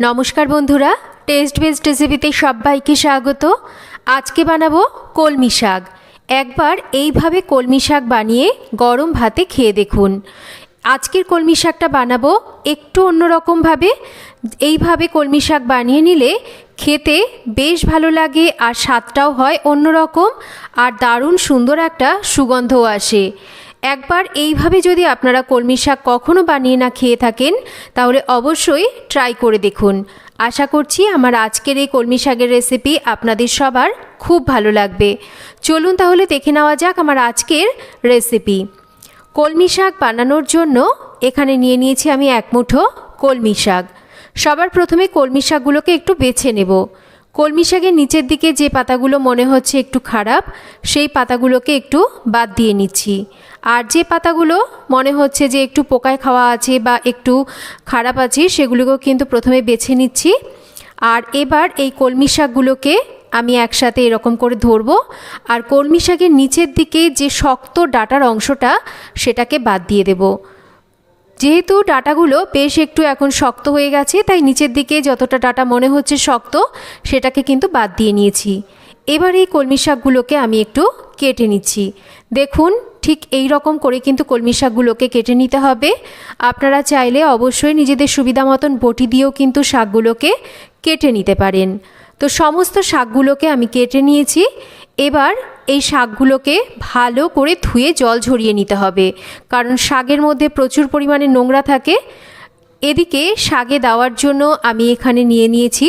নমস্কার বন্ধুরা test best রেসিপিতে সবাইকে স্বাগত। আজকে বানাবো কলমি শাক। একবার এইভাবে কলমি শাক বানিয়ে গরম ভাতে খেয়ে দেখুন। আজকের কলমি শাকটা বানাবো একটু অন্যরকমভাবে। এইভাবে কলমি শাক বানিয়ে নিলে খেতে বেশ ভালো লাগে আর স্বাদটাও হয় অন্যরকম। আর দারুণ সুন্দর একটা সুগন্ধও আসে। একবার এইভাবে যদি আপনারা কলমি শাক কখনও বানিয়ে না খেয়ে থাকেন, তাহলে অবশ্যই ট্রাই করে দেখুন। আশা করছি আমার আজকের এই কলমি শাকের রেসিপি আপনাদের সবার খুব ভালো লাগবে। চলুন তাহলে দেখে নেওয়া যাক আমার আজকের রেসিপি কলমি শাক বানানোর জন্য এখানে নিয়ে নিয়েছি আমি এক মুঠো কলমি শাক। সবার প্রথমে কলমি শাকগুলোকে একটু বেছে নেব। কলমি শাকের নিচের দিকে যে পাতাগুলো মনে হচ্ছে একটু খারাপ, সেই পাতাগুলোকে একটু বাদ দিয়ে নিচ্ছি। আর যে পাতাগুলো মনে হচ্ছে যে একটু পোকায় খাওয়া আছে বা একটু খারাপ আছে, সেগুলোকেও কিন্তু প্রথমে বেছে নিচ্ছি। আর এবার এই কলমি শাকগুলোকে আমি একসাথে এরকম করে ধরবো। আর কলমি শাকের নিচের দিকে যে শক্ত ডাটার অংশটা, সেটাকে বাদ দিয়ে দেবো। যেহেতু ডাটাগুলো বেশ একটু এখন শক্ত হয়ে গেছে, তাই নিচের দিকে যতটা ডাটা মনে হচ্ছে শক্ত, সেটাকে কিন্তু বাদ দিয়ে নিয়েছি। এবার এই কলমি শাকগুলোকে আমি একটু কেটে নিচ্ছি। দেখুন, ঠিক এই রকম করে কিন্তু কলমি শাকগুলোকে কেটে নিতে হবে। আপনারা চাইলে অবশ্যই নিজেদের সুবিধা মতন বটি দিয়েও কিন্তু শাকগুলোকে কেটে নিতে পারেন। তো সমস্ত শাকগুলোকে আমি কেটে নিয়েছি। এবার এই শাকগুলোকে ভালো করে ধুয়ে জল ঝরিয়ে নিতে হবে। কারণ শাকের মধ্যে প্রচুর পরিমাণে নোংরা থাকে। এদিকে শাকে দেওয়ার জন্য আমি এখানে নিয়ে নিয়েছি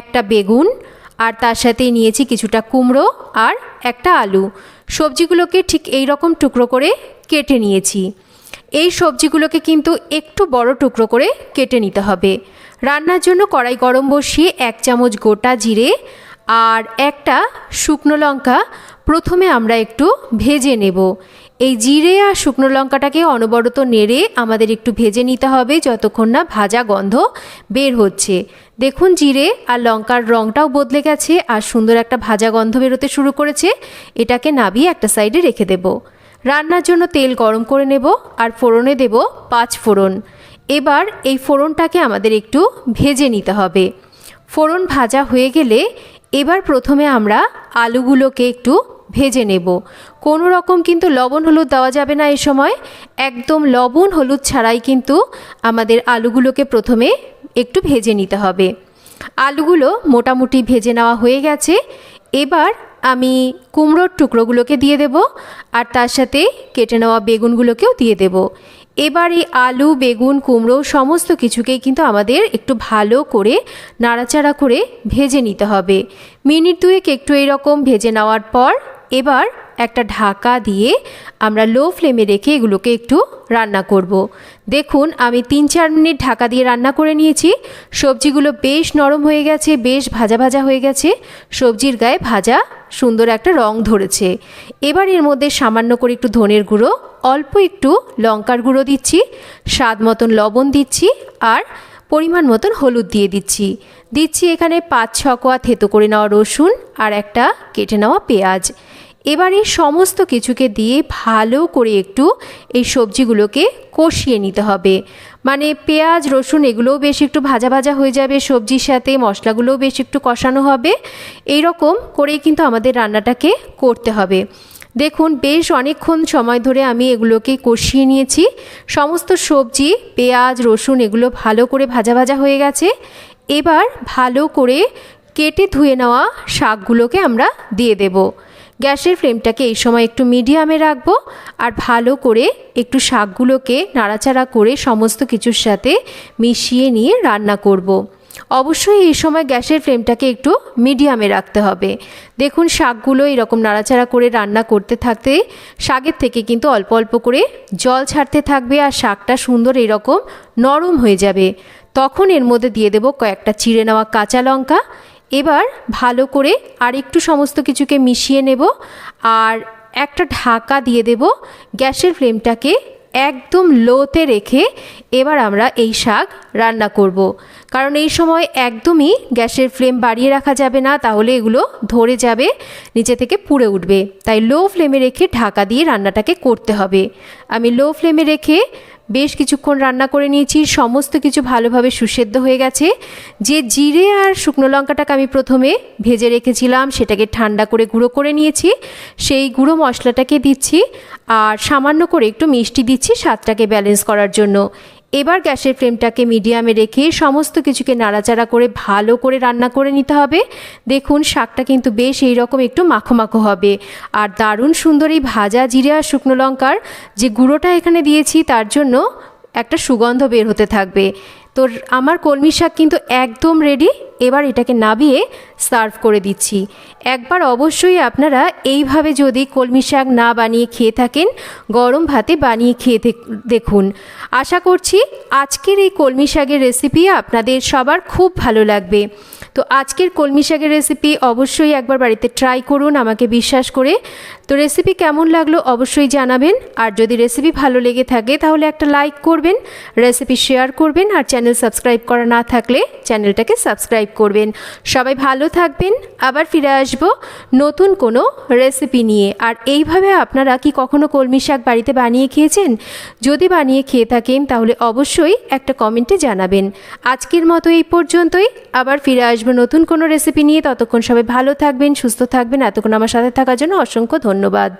একটা বেগুন, আর তার সাথে নিয়েছি কিছুটা কুমড়ো আর একটা আলু। সবজিগুলোকে ঠিক এই রকম টুকরো করে কেটে নিয়েছি। এই সবজিগুলোকে কিন্তু একটু বড় টুকরো করে কেটে নিতে হবে। রান্নার জন্য কড়াই গরম বসিয়ে এক চামচ গোটা জিরে আর একটা শুকনো লঙ্কা প্রথমে আমরা একটু ভেজে নেব। এই জিরে আর শুকনো লঙ্কাটাকে অনবরত নেড়ে আমাদের একটু ভেজে নিতে হবে যতক্ষণ না ভাজা গন্ধ বের হচ্ছে। দেখুন জিরে আর লঙ্কার রঙটাও বদলে গেছে আর সুন্দর একটা ভাজা গন্ধ বেরোতে শুরু করেছে। এটাকে নাবিয়ে একটা সাইডে রেখে দেব। রান্নার জন্য তেল গরম করে নেব আর ফোড়নে দেব পাঁচ ফোড়ন। এবার এই ফোড়নটাকে আমাদের একটু ভেজে নিতে হবে। ফোড়ন ভাজা হয়ে গেলে এবার প্রথমে আমরা আলুগুলোকে একটু ভেজে নেব। কোনো রকম কিন্তু লবণ হলুদ দেওয়া যাবে না এই সময়। একদম লবণ হলুদ ছাড়াই কিন্তু আমাদের আলুগুলোকে প্রথমে একটু ভেজে নিতে হবে। আলুগুলো মোটামুটি ভেজে নেওয়া হয়ে গেছে। এবার আমি কুমড়োর টুকরোগুলোকে দিয়ে দেব আর তার সাথে কেটে নেওয়া বেগুনগুলোকেও দিয়ে দেব। এবার এই আলু, বেগুন, কুমড়ো সমস্ত কিছুকেই কিন্তু আমাদের একটু ভালো করে নাড়াচাড়া করে ভেজে নিতে হবে। মিনিট দুয়েক একটু এইরকম ভেজে নেওয়ার পর এবার একটা ঢাকা দিয়ে আমরা লো ফ্লেমে রেখে এগুলোকে একটু রান্না করব। দেখুন, আমি তিন চার মিনিট ঢাকা দিয়ে রান্না করে নিয়েছি। সবজিগুলো বেশ নরম হয়ে গেছে, বেশ ভাজা ভাজা হয়ে গেছে। সবজির গায়ে ভাজা সুন্দর একটা রং ধরেছে। এবার এর মধ্যে সামান্য করে একটু ধনের গুঁড়ো, অল্প একটু লঙ্কার গুঁড়ো দিচ্ছি, স্বাদ মতন লবণ দিচ্ছি আর পরিমাণ মতন হলুদ দিয়ে দিচ্ছি। দিচ্ছি এখানে পাঁচ, ছ কোয়া থেতো করে নেওয়া রসুন আর একটা কেটে নেওয়া পেঁয়াজ। এবার এই সমস্ত কিছুকে দিয়ে ভালো করে একটু এই সবজিগুলোকে কষিয়ে নিতে হবে। মানে পেঁয়াজ, রসুন এগুলোও বেশ একটু ভাজা ভাজা হয়ে যাবে সবজির সাথে, মশলাগুলোও বেশ একটু কষানো হবে। এই রকম করেই কিন্তু আমাদের রান্নাটাকে করতে হবে। দেখুন, বেশ অনেকক্ষণ সময় ধরে আমি এগুলোকে কষিয়ে নিয়েছি। সমস্ত সবজি, পেঁয়াজ, রসুন এগুলো ভালো করে ভাজা ভাজা হয়ে গেছে। এবার ভালো করে কেটে ধুয়ে নেওয়া শাকগুলোকে আমরা দিয়ে দেব। গ্যাসের ফ্লেমটাকে এই সময় একটু মিডিয়ামে রাখব আর ভালো করে একটু শাকগুলোকে নাড়াচাড়া করে সমস্ত কিছুর সাথে মিশিয়ে নিয়ে রান্না করব। অবশ্যই এই সময় গ্যাসের ফ্লেমটাকে একটু মিডিয়ামে রাখতে হবে। দেখুন, শাকগুলো এরকম নাড়াচাড়া করে রান্না করতে থাকতে শাকের থেকে কিন্তু অল্প অল্প করে জল ছাড়তে থাকবে আর শাকটা সুন্দর এরকম নরম হয়ে যাবে। তখন এর মধ্যে দিয়ে দেবো কয়েকটা চিড়ে নেওয়া কাঁচা লঙ্কা। এবার ভালো করে আর একটু সমস্ত কিছুকে মিশিয়ে নেব আর একটা ঢাকা দিয়ে দেব গ্যাসের ফ্লেমটাকে একদম লোতে রেখে এবার আমরা এই শাক রান্না করব। কারণ এই সময় একদমই গ্যাসের ফ্লেম বাড়িয়ে রাখা যাবে না, তাহলে এগুলো ধরে যাবে, নিচে থেকে পুড়ে উঠবে তাই লো ফ্লেমে রেখে ঢাকা দিয়ে রান্নাটাকে করতে হবে আমি লো ফ্লেমে রেখে বেশ কিছুক্ষণ রান্না করে নিয়েছি, সমস্ত কিছু ভালোভাবে সুসেদ্ধ হয়ে গেছে। যে জিরে আর শুকনো লঙ্কাটাকে আমি প্রথমে ভেজে রেখেছিলাম, সেটাকে ঠান্ডা করে গুঁড়ো করে নিয়েছি। সেই গুঁড়ো মশলাটাকে দিচ্ছি আর সামান্য করে একটু মিষ্টি দিচ্ছি স্বাদটাকে ব্যালেন্স করার জন্য। এবার গ্যাসের ফ্লেমটাকে মিডিয়ামে রেখে সমস্ত কিছুকে নাড়াচাড়া করে ভালো করে রান্না করে নিতে হবে। দেখুন, শাকটা কিন্তু বেশ এই রকম একটু মাখো মাখো হবে। আর দারুণ সুন্দর এই ভাজা জিরে আর শুকনো লঙ্কার যে গুঁড়োটা এখানে দিয়েছি, তার জন্য একটা সুগন্ধ বের হতে থাকবে। তো আমার কলমি শাক কিন্তু একদম রেডি এবার এটাকে নাবিয়ে সার্ভ করে দিচ্ছি। একবার অবশ্যই আপনারা এইভাবে যদি কলমি শাক না বানিয়ে খেয়ে থাকেন, গরম ভাতে বানিয়ে খেয়ে দেখুন। আশা করছি আজকের এই কলমি শাকের রেসিপি আপনাদের সবার খুব ভালো লাগবে। তো আজকের কলমি শাকের রেসিপি অবশ্যই একবার বাড়িতে ট্রাই করুন, আমাকে বিশ্বাস করে। তো রেসিপি কেমন লাগল অবশ্যই জানাবেন। আর যদি রেসিপি ভালো লেগে থাকে, তাহলে একটা লাইক করবেন রেসিপি শেয়ার করবেন, আর চ্যানেল সাবস্ক্রাইব করা না থাকলে চ্যানেলটাকে সাবস্ক্রাইব করবেন। সবাই ভালো থাকবেন, আবার ফিরে আসব নতুন কোনো রেসিপি নিয়ে। আর এইভাবে আপনারা কি কখনো কলমি শাক বাড়িতে বানিয়ে খেয়েছেন? যদি বানিয়ে খেয়ে থাকেন, তাহলে অবশ্যই একটা কমেন্টে জানাবেন। আজকের মতো এই পর্যন্তই, আবার ফিরে আসব নতুন কোনো রেসিপি নিয়ে। ততক্ষণ সবাই ভালো থাকবেন, সুস্থ থাকবেন। এতক্ষণ আমার সাথে থাকার জন্য অসংখ্য ধন্যবাদ।